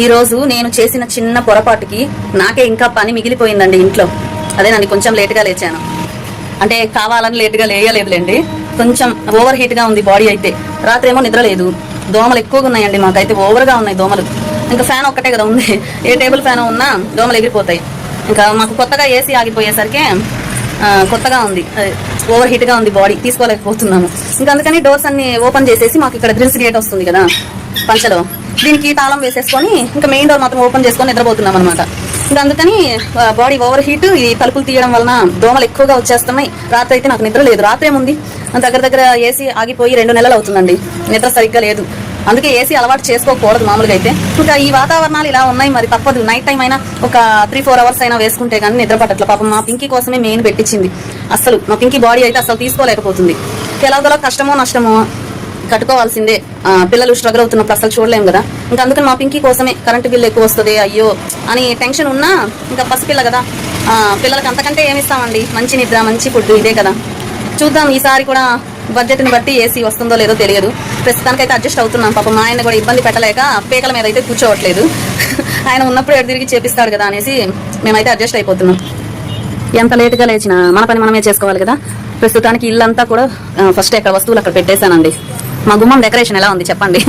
ఈ రోజు నేను చేసిన చిన్న పొరపాటుకి నాకే ఇంకా పని మిగిలిపోయిందండి ఇంట్లో. అదే నన్ను కొంచెం లేటుగా లేచాను. అంటే కావాలని లేటుగా లేయలేదులేండి. కొంచెం ఓవర్ హీట్గా ఉంది బాడీ అయితే. రాత్రి ఏమో నిద్ర లేదు. దోమలు ఎక్కువగా ఉన్నాయండి మాకైతే ఓవర్గా ఉన్నాయి దోమలు. ఇంకా ఫ్యాన్ ఒక్కటే కదా ఉంది. ఏ టేబుల్ ఫ్యాన్ ఉన్నా దోమలు ఎగిరిపోతాయి. ఇంకా మాకు కొత్తగా ఏసీ ఆగిపోయేసరికి కొత్తగా ఉంది. ఓవర్ హీట్గా ఉంది బాడీ తీసుకోలేకపోతున్నాము ఇంకా అందుకని డోర్స్ అన్ని ఓపెన్ చేసేసి మాకు ఇక్కడ గ్రిల్స్ గేట్ వస్తుంది కదా పంచలో. దీనికి తాళం వేసేసుకొని ఇంకా మెయిన్ డోర్ మాత్రం ఓపెన్ చేసుకొని నిద్రపోతున్నాం అనమాట ఇంకా అందుకని బాడీ ఓవర్ హీట్ ఈ తలుపులు తీయడం వలన దోమలు ఎక్కువగా వచ్చేస్తున్నాయి. రాత్రి అయితే నాకు నిద్ర లేదు. రాత్రి ఏముంది? దగ్గర దగ్గర ఏసీ ఆగిపోయి రెండు నెలలు అవుతుందండి. నిద్ర సరిగ్గా లేదు. అందుకే ఏసీ అలవాటు చేసుకోకూడదు మామూలుగా అయితే. ఇంకా ఈ వాతావరణాలు ఇలా ఉన్నాయి. మరి తప్పదు. నైట్ టైం అయినా ఒక త్రీ ఫోర్ అవర్స్ అయినా వేసుకుంటే కానీ నిద్ర పట్టట్ల. పాపం మా పింకీ కోసమే మెయిన్ పెట్టించింది. అసలు మా పింకీ బాడీ అయితే అసలు తీసుకోలేకపోతుంది. ఎలాగోలా కష్టమో నష్టమో కట్టుకోవాల్సిందే. పిల్లలు స్ట్రగుల్ అవుతున్నప్పుడు అసలు చూడలేము కదా. ఇంకా అందుకని మా పింకీ కోసమే కరెంటు బిల్లు ఎక్కువ వస్తుంది అయ్యో అని టెన్షన్ ఉన్నా ఇంకా పసిపిల్ల కదా. పిల్లలకి అంతకంటే ఏమిస్తామండి మంచి నిద్ర మంచి ఫుడ్ ఇదే కదా. చూద్దాం ఈసారి కూడా బడ్జెట్ని బట్టి ఏసీ వస్తుందో లేదో తెలియదు. ప్రస్తుతానికైతే అడ్జస్ట్ అవుతున్నాం. పాపం మా ఆయన కూడా ఇబ్బంది పెట్టలేక పేకల మీద అయితే కూర్చోవట్లేదు. ఆయన ఉన్నప్పుడు ఎడు తిరిగి చేపిస్తాడు కదా అనేసి మేమైతే అడ్జస్ట్ అయిపోతున్నాం. ఎంత లేటుగా లేచినా మన పని మనమే చేసుకోవాలి కదా. ప్రస్తుతానికి ఇల్లంతా కూడా ఫస్ట్ ఎక్కడ వస్తువులు అక్కడ పెట్టేశానండి. మా గుమ్మం డెకరేషన్ ఎలా ఉంది చెప్పండి?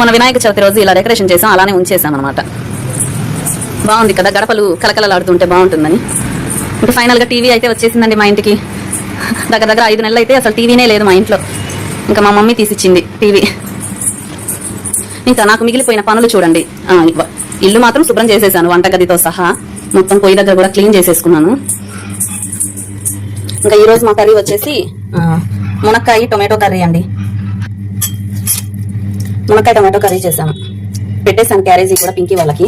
మన వినాయక చవితి రోజు ఇలా డెకరేషన్ చేసాం అలానే ఉంచేసాం అనమాట బాగుంది కదా గడపలు కలకలలాడుతుంటే బాగుంటుందని. ఇంకా ఫైనల్గా టీవీ అయితే వచ్చేసిందండి మా ఇంటికి. దగ్గర దగ్గర ఐదు నెలలు అయితే అసలు టీవీనే లేదు మా ఇంట్లో. ఇంకా మా మమ్మీ తీసిచ్చింది టీవీ. ఇంకా నాకు మిగిలిపోయిన పనులు చూడండి. ఇల్లు మాత్రం శుభ్రం చేసేసాను వంటగదితో సహా. మొత్తం పొయ్యి దగ్గర కూడా క్లీన్ చేసేసుకున్నాను. ఇంకా ఈ రోజు మా కర్రీ వచ్చేసి మునక్కాయ టొమాటో కర్రీ అండి. మునక్కాయ టమాటో కర్రీ చేశాను పెట్టేశాను క్యారేజీ కూడా పింకీ వాళ్ళకి.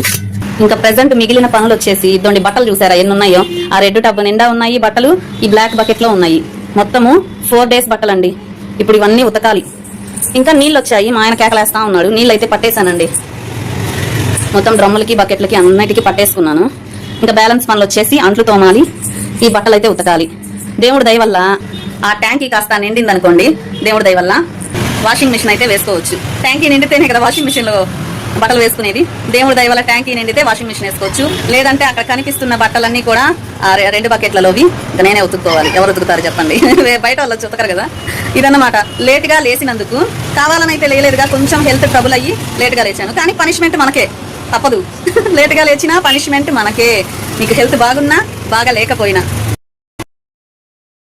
ఇంకా ప్రెసెంట్ మిగిలిన పనులు వచ్చేసి ఇదోండి బట్టలు చూసారా ఎన్ని ఉన్నాయో? ఆ రెడ్ టబ్ నిండా ఉన్నాయి బట్టలు ఈ బ్లాక్ బకెట్లో ఉన్నాయి. మొత్తము ఫోర్ డేస్ బట్టలండి. ఇప్పుడు ఇవన్నీ ఉతకాలి. ఇంకా నీళ్ళు వచ్చాయి మా ఆయన కేకలేస్తా ఉన్నాడు. నీళ్ళు అయితే పట్టేశానండి. మొత్తం డ్రమ్ములకి బకెట్లకి అన్నిటికీ పట్టేసుకున్నాను. ఇంకా బ్యాలెన్స్ పనులు వచ్చేసి అంట్లు తోమాలి. ఈ బట్టలు అయితే ఉతకాలి. దేవుడి దయ వల్ల ఆ ట్యాంకీ కాస్త నిండింది అనుకోండి దేవుడి దయ వల్ల వాషింగ్ మిషన్ అయితే వేసుకోవచ్చు. ట్యాంకీ నిండితేనే కదా వాషింగ్ మిషన్లో బట్టలు వేసుకునేది. దేవుడి దయ వల్ల ట్యాంకీ నిండితే వాషింగ్ మిషన్ వేసుకోవచ్చు. లేదంటే అక్కడ కనిపిస్తున్న బట్టలన్నీ కూడా రెండు బకెట్లలోవి ఇంకా నేనే ఉతుక్కోవాలి. ఎవరు ఉతుకుతారు చెప్పండి. బయట వాళ్ళు వచ్చి ఉతకరు కదా. ఇదన్నమాట. లేట్గా లేచినందుకు కావాలనైతే లేలేదుగా కొంచెం హెల్త్ ట్రబుల్ అయ్యి లేట్గా లేచాను. కానీ పనిష్మెంట్ మనకే. తప్పదు. లేట్గా లేచినా పనిష్మెంట్ మనకే. మీకు హెల్త్ బాగున్నా బాగా లేకపోయినా.